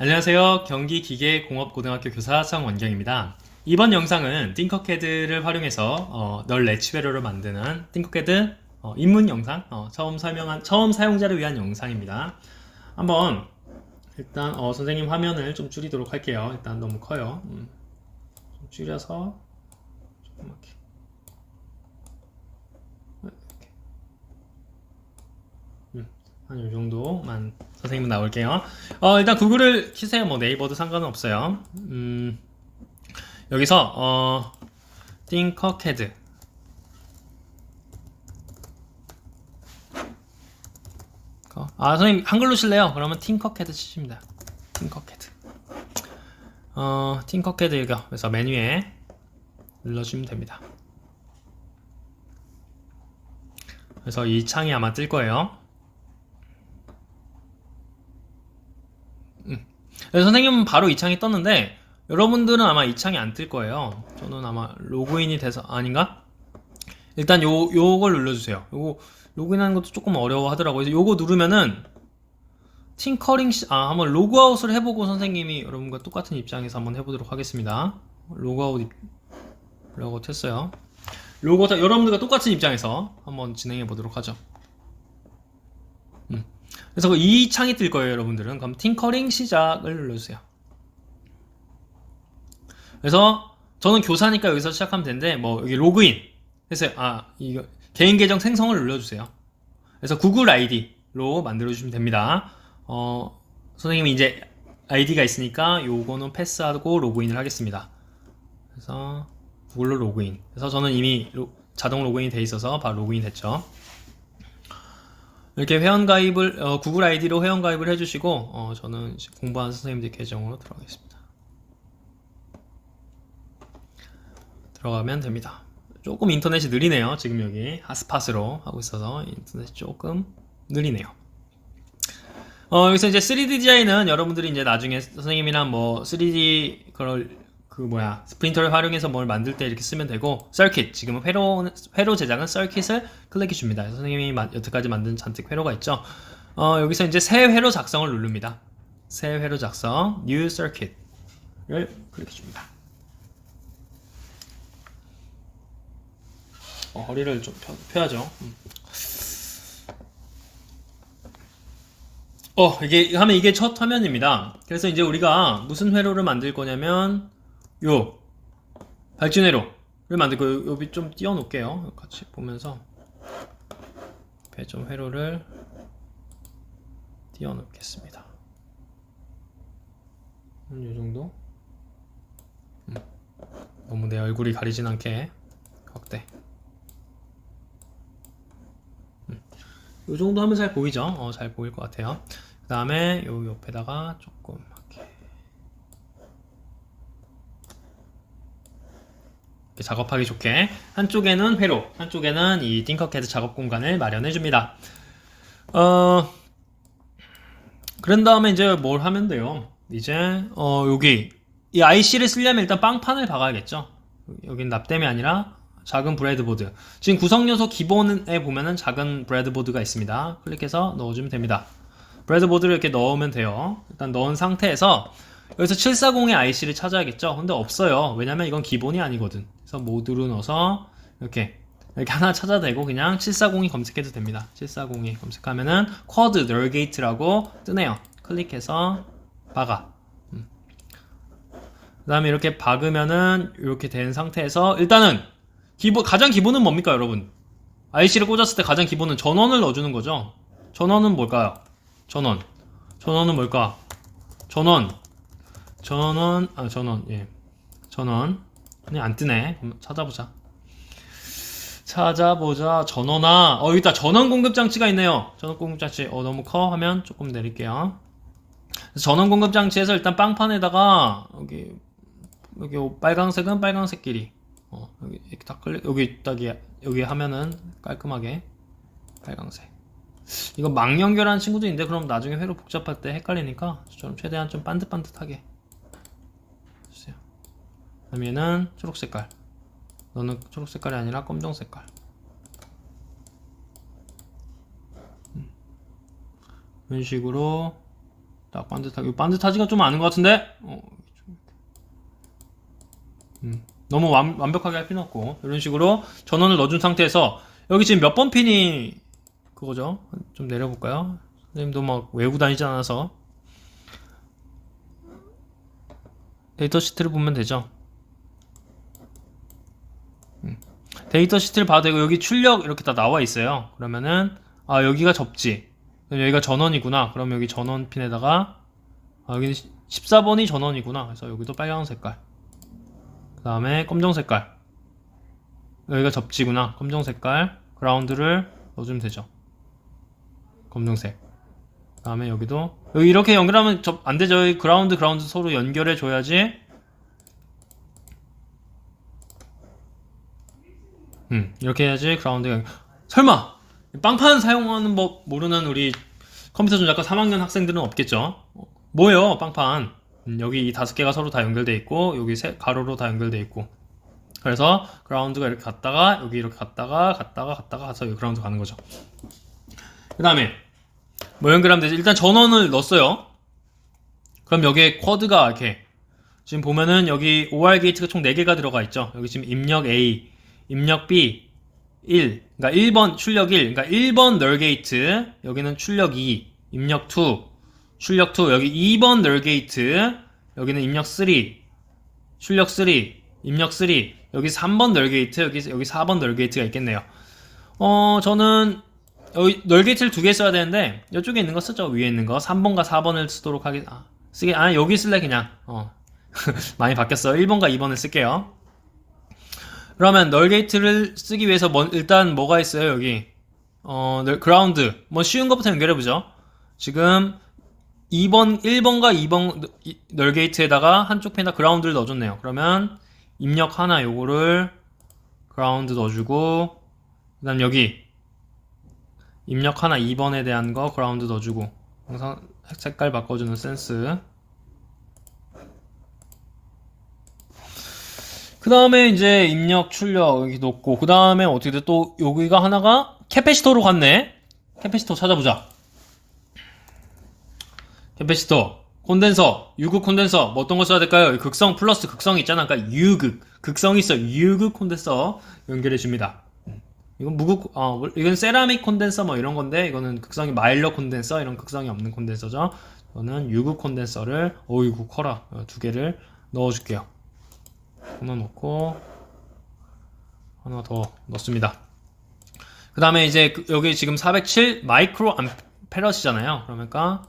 안녕하세요. 경기 기계공업고등학교 교사 성원경입니다. 이번 영상은 띵커캐드를 활용해서 어, 널 레치베로를 만드는 띵커캐드 어, 입문 영상 어, 처음 설명한 처음 사용자를 위한 영상입니다. 한번 일단 어, 선생님 화면을 좀 줄이도록 할게요. 일단 너무 커요. 음, 좀 줄여서 조그맣게 한이 정도만 선생님은 나올게요. 어, 일단 구글을 키세요. 뭐 네이버도 상관은 없어요. 음, 여기서 어, 띵커캐드 아 선생님 한글로 실래요? 그러면 팅커캐드 치십니다. 팅커캐드. 어 팅커캐드 이거 그래서 메뉴에 눌러주면 됩니다. 그래서 이 창이 아마 뜰 거예요. 음. 그래서 선생님은 바로 이 창이 떴는데 여러분들은 아마 이 창이 안 뜰 거예요. 저는 아마 로그인이 돼서 아닌가? 일단 요 요걸 눌러주세요. 요거 로그인하는 것도 조금 어려워하더라고요. 그래서 요거 누르면은 팅커링 시, 아 한번 로그아웃을 해보고 선생님이 여러분과 똑같은 입장에서 한번 해보도록 하겠습니다. 로그아웃 입, 로그아웃 했어요. 로그아웃 여러분들과 똑같은 입장에서 한번 진행해 보도록 하죠. 음. 그래서 이 창이 뜰 거예요, 여러분들은. 그럼 팅커링 시작을 눌러주세요. 그래서 저는 교사니까 여기서 시작하면 되는데 뭐 여기 로그인 해서 아 이거 개인 계정 생성을 눌러주세요. 그래서 구글 아이디로 만들어주시면 됩니다. 어 선생님이 이제 아이디가 있으니까 요거는 패스하고 로그인을 하겠습니다. 그래서 구글로 로그인. 그래서 저는 이미 로- 자동 로그인이 돼 있어서 바로 로그인 됐죠. 이렇게 회원 가입을 어, 구글 아이디로 회원 가입을 해주시고 어, 저는 공부하는 선생님들 계정으로 들어가겠습니다. 들어가면 됩니다. 조금 인터넷이 느리네요. 지금 여기 핫스팟으로 하고 있어서 인터넷이 조금 느리네요. 어, 여기서 이제 3D 디자인은 여러분들이 이제 나중에 선생님이랑 뭐 3D 그걸 그 뭐야 스프린터를 활용해서 뭘 만들 때 이렇게 쓰면 되고 서킷 지금은 회로 회로 제작은 서킷을 클릭해 줍니다. 선생님이 마- 여태까지 만든 잔뜩 회로가 있죠. 어, 여기서 이제 새 회로 작성을 누릅니다. 새 회로 작성 New Circuit을 클릭해 줍니다. 어, 허리를 좀 펴, 펴야죠. 음. 어, 이게, 하면 이게 첫 화면입니다. 그래서 이제 우리가 무슨 회로를 만들 거냐면, 요, 발진 회로를 만들 거예요. 여기 좀 띄워 놓을게요. 같이 보면서. 좀 회로를 띄워 놓겠습니다. 한요 정도? 음. 너무 내 얼굴이 가리진 않게 확대. 이 정도 하면 잘 보이죠? 어, 잘 보일 것 같아요. 그 다음에 요 옆에다가 조금 이렇게, 이렇게 작업하기 좋게 한쪽에는 회로, 한쪽에는 이 띵커캐드 작업 공간을 마련해 줍니다. 어, 그런 다음에 이제 뭘 하면 돼요? 이제 어, 여기 이 IC를 쓰려면 일단 빵판을 박아야겠죠. 여긴 납땜이 아니라 작은 브레드보드. 지금 구성 요소 기본에 보면은 작은 브레드보드가 있습니다. 클릭해서 넣어주면 됩니다. 브레드보드를 이렇게 넣으면 돼요. 일단 넣은 상태에서 여기서 740의 IC를 찾아야겠죠. 근데 없어요. 왜냐면 이건 기본이 아니거든. 그래서 모드로 넣어서 이렇게 이렇게 하나 찾아대고 그냥 740이 검색해도 됩니다. 740이 검색하면은 쿼드 널 게이트라고 뜨네요. 클릭해서 박아. 그 다음에 이렇게 박으면은 이렇게 된 상태에서 일단은 기본 가장 기본은 뭡니까 여러분? IC를 꽂았을 때 가장 기본은 전원을 넣어주는 거죠. 전원은 뭘까요? 전원. 전원은 뭘까? 전원. 전원 아 전원 예. 전원. 아니 안 뜨네. 찾아보자. 찾아보자. 전원아. 어 여기 있다. 전원 공급 장치가 있네요. 전원 공급 장치. 어 너무 커 하면 조금 내릴게요. 전원 공급 장치에서 일단 빵판에다가 여기 여기 빨강색은 빨강색끼리 어, 여기 딱 클릭 여기 딱 이- 여기 하면은 깔끔하게 빨강색. 이거 망 연결하는 친구도 있는데 그럼 나중에 회로 복잡할 때 헷갈리니까 좀 최대한 좀 반듯반듯하게. 그다음에는 초록 색깔. 너는 초록 색깔이 아니라 검정 색깔. 음. 이런 식으로 딱 반듯하게. 반듯하지가 좀 않은 것 같은데? 어, 음, 너무 완, 완벽하게 할 필요 없고. 이런 식으로 전원을 넣어준 상태에서 여기 지금 몇 번 핀이 그거죠? 좀 내려볼까요? 선생님도 막 외우고 다니지 않아서. 데이터 시트를 보면 되죠 음, 데이터 시트를 봐도 되고 여기 출력 이렇게 다 나와 있어요. 그러면은 아 여기가 접지. 여기가 전원이구나. 그럼 여기 전원 핀에다가 아 여기는 14번이 전원이구나. 그래서 여기도 빨간 색깔. 그 다음에 검정 색깔. 여기가 접지구나. 검정 색깔. 그라운드를 넣어주면 되죠. 검정색. 그 다음에 여기도 여기 이렇게 연결하면 접, 안 되죠. 그라운드 그라운드 서로 연결해 줘야지 음. 이렇게 해야지 그라운드 연 설마 빵판 사용하는 법 모르는 우리 컴퓨터 전작과 3학년 학생들은 없겠죠? 어, 뭐예요 빵판? 음, 여기 이 다섯 개가 서로 다 연결돼 있고 여기 세 가로로 다 연결돼 있고. 그래서 그라운드가 이렇게 갔다가 여기 이렇게 갔다가 갔다가 갔다가 가서 여기 그라운드 가는 거죠. 그 다음에 뭐 연결하면 되지? 일단 전원을 넣었어요. 그럼 여기에 쿼드가 이렇게 지금 보면은 여기 OR 게이트가 총 4개가 들어가 있죠. 여기 지금 입력 A 입력 B 1 그러니까 1번 출력 1 그러니까 1번 널 게이트 여기는 출력 2 입력 2 출력 2 여기 2번 널 게이트 여기는 입력 3 출력 3 입력 3 여기 3번 널 게이트 여기 여기 4번 널 게이트가 있겠네요. 어 저는 여기 널 게이트를 두 개 써야 되는데 이쪽에 있는 거 쓰죠? 위에 있는 거. 3번과 4번을 쓰도록 하겠 아, 쓰게 아 여기 쓸래 그냥. 어. 많이 바뀌었어 1번과 2번을 쓸게요 그러면 널 게이트를 쓰기 위해서 뭐- 일단 뭐가 있어요 여기? 어 널- 그라운드. 뭐 쉬운 것부터 연결해 보죠. 지금 2번 1번과 2번 이- 널 게이트에다가 한쪽 펜에다 그라운드를 넣어줬네요. 그러면 입력 하나 요거를 그라운드 넣어주고 그 다음 여기 입력 하나 2번에 대한 거 그라운드 넣어주고 항상 색깔 바꿔주는 센스 그 다음에 이제 입력 출력 여기 놓고 그 다음에 어떻게 돼? 또 여기가 하나가 캐패시터로 갔네. 캐패시터 찾아보자. 캐패시터 콘덴서 유극 콘덴서 뭐 어떤 거 써야 될까요? 극성 플러스 극성이 있잖아. 그러니까 유극 극성이 있어. 유극 콘덴서 연결해 줍니다. 이건 무극 어 이건 세라믹 콘덴서 뭐 이런 건데 이거는 극성이 마일러 콘덴서 이런 극성이 없는 콘덴서죠. 저는 유극 콘덴서를 어이구 커라. 어, 두 개를 넣어줄게요 하나 넣고 하나 더 넣습니다. 그 다음에 이제 그- 여기 지금 407 마이크로 암페럿이잖아요. 그러니까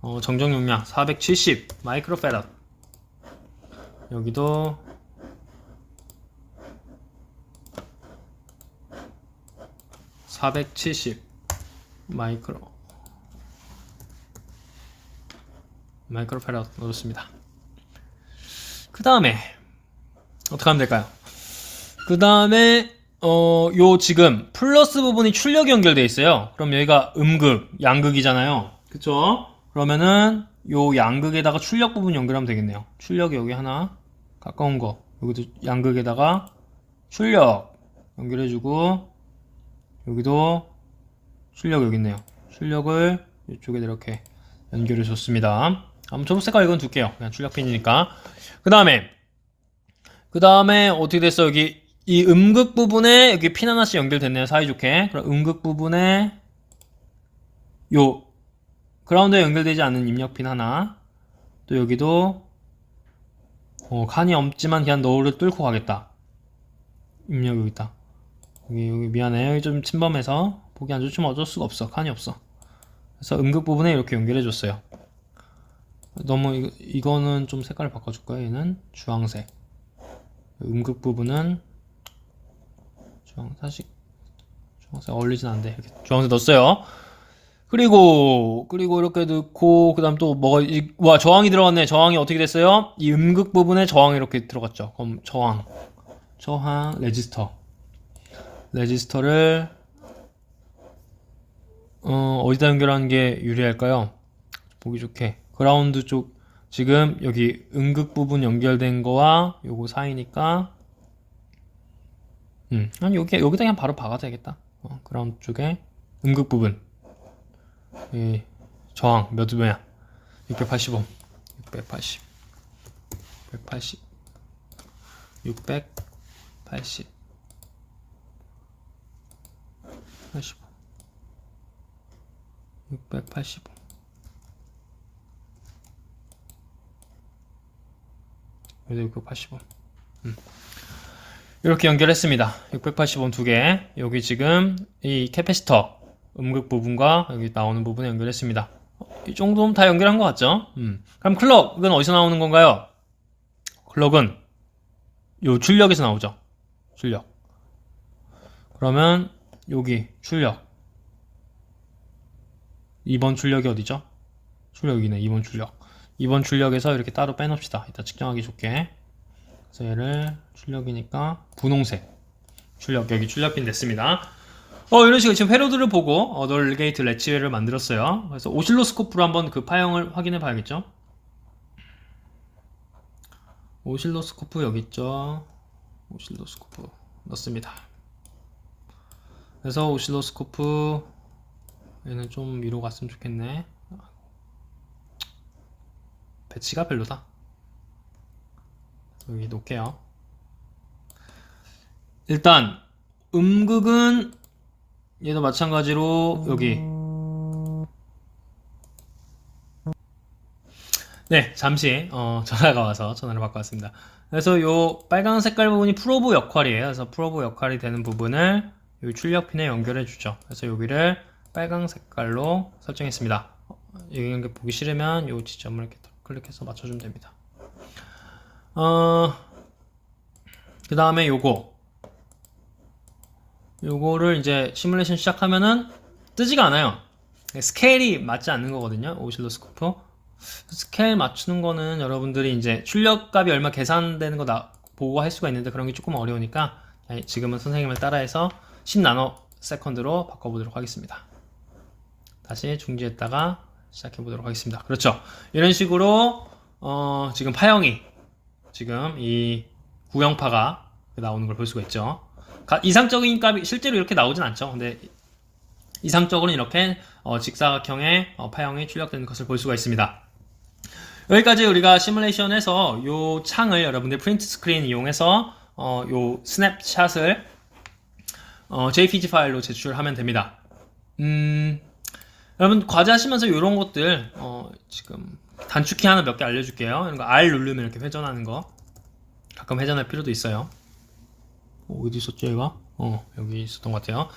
어, 정정 용량 470 마이크로 페럿 여기도 (470) 마이크로 마이크로 페럿 넣었습니다. 그 다음에 어떻게 하면 될까요? 그 다음에 어, 요 지금 플러스 부분이 출력이 연결돼 있어요. 그럼 여기가 음극, 양극이잖아요. 그쵸? 그러면은 요 양극에다가 출력 부분 연결하면 되겠네요. 출력이 여기 하나 가까운 거 여기도 양극에다가 출력 연결해주고 여기도 출력 여기 있네요. 출력을 이쪽에 이렇게 연결해 줬습니다. 한번 초록 색깔 이건 둘게요. 그냥 출력 핀이니까. 그 다음에 그 다음에 어떻게 됐어? 여기 이 음극 부분에 여기 핀 하나씩 연결됐네요. 사이좋게. 그럼 음극 부분에 요 그라운드에 연결되지 않는 입력 핀 하나. 또 여기도 어, 칸이 없지만 그냥 너를 뚫고 가겠다. 입력 여기 있다. 여기 여기 미안해. 여기 좀 침범해서 보기 안 좋지만 어쩔 수가 없어. 칸이 없어. 그래서 음극 부분에 이렇게 연결해 줬어요. 너무 이거, 이거는 좀 색깔을 바꿔줄까요? 얘는? 주황색 음극 부분은 주황 사실 주황색 어울리진 않는데 이렇게 주황색 넣었어요. 그리고 그리고 이렇게 넣고 그다음 또 뭐가 이- 와 저항이 들어갔네. 저항이 어떻게 됐어요? 이 음극 부분에 저항이 이렇게 들어갔죠. 그럼 저항 저항 레지스터 레지스터를 어 어디다 연결하는 게 유리할까요? 보기 좋게 그라운드 쪽 지금 여기 음극 부분 연결된 거와 요거 사이니까 음, 여기 여기다 그냥 바로 박아도 되겠다. 어, 그라운드 쪽에 음극 부분. 이 저항 몇 뭐야? 685, 680, 680, 680, 80, 85, 685. 여기도 685. 음. 이렇게 연결했습니다. 680원 두 개. 여기 지금 이 캐패시터 음극 부분과 여기 나오는 부분에 연결했습니다. 어, 이 정도면 다 연결한 것 같죠? 음. 그럼 클럭은 어디서 나오는 건가요? 클럭은 요 출력에서 나오죠. 출력. 그러면 여기 출력. 2번 출력이 어디죠? 출력 여기네. 2번 출력. 2번 출력에서 이렇게 따로 빼놓읍시다. 이따 측정하기 좋게. 그래서 얘를 출력이니까 분홍색. 출력 여기 출력핀 됐습니다. 어, 이런 식으로 지금 회로들을 보고 어덜 게이트 레치를 만들었어요. 그래서 오실로스코프로 한번 그 파형을 확인해 봐야겠죠. 오실로스코프 여기 있죠. 오실로스코프 넣습니다. 그래서 오실로스코프 얘는 좀 위로 갔으면 좋겠네. 배치가 별로다. 여기 놓을게요. 일단 음극은 얘도 마찬가지로 여기 네 잠시 어, 전화가 와서 전화를 받고 왔습니다. 그래서 요 빨간 색깔 부분이 프로브 역할이에요. 그래서 프로브 역할이 되는 부분을 요 출력핀에 연결해 주죠. 그래서 여기를 빨간 색깔로 설정했습니다. 어, 이게 보기 싫으면 요 지점을 이렇게 클릭해서 맞춰주면 됩니다. 어, 그 다음에 요거. 요거를 이제 시뮬레이션 시작하면은 뜨지가 않아요. 스케일이 맞지 않는 거거든요. 오실로스코프. 스케일 맞추는 거는 여러분들이 이제 출력값이 얼마 계산되는 거 나, 보고 할 수가 있는데 그런 게 조금 어려우니까 지금은 선생님을 따라해서 10 나노 세컨드로 바꿔보도록 하겠습니다. 다시 중지했다가 시작해 보도록 하겠습니다. 그렇죠. 이런 식으로 어, 지금 파형이 지금 이 구형파가 나오는 걸 볼 수가 있죠. 가- 이상적인 값이 실제로 이렇게 나오진 않죠. 근데 이상적으로는 이렇게 어, 직사각형의 어, 파형이 출력되는 것을 볼 수가 있습니다. 여기까지 우리가 시뮬레이션에서 이 창을 여러분들 프린트 스크린 이용해서 어, 요 스냅샷을 어, JPG 파일로 제출하면 됩니다. 음, 여러분 과제 하시면서 이런 것들 어, 지금 단축키 하나 몇 개 알려줄게요. 이런 거 R 누르면 이렇게 회전하는 거 가끔 회전할 필요도 있어요. 어, 어디 있었죠 얘가? 어 여기 있었던 것 같아요.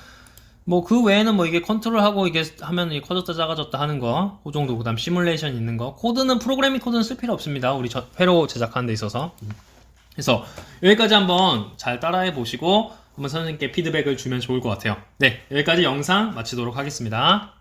뭐 그 외에는 뭐 이게 컨트롤하고 이게 하면 이 커졌다 작아졌다 하는 거, 그 정도 그다음 시뮬레이션 있는 거, 코드는 프로그래밍 코드는 쓸 필요 없습니다. 우리 저 회로 제작하는 데 있어서. 그래서 여기까지 한번 잘 따라해 보시고 한번 선생님께 피드백을 주면 좋을 것 같아요. 네, 여기까지 영상 마치도록 하겠습니다.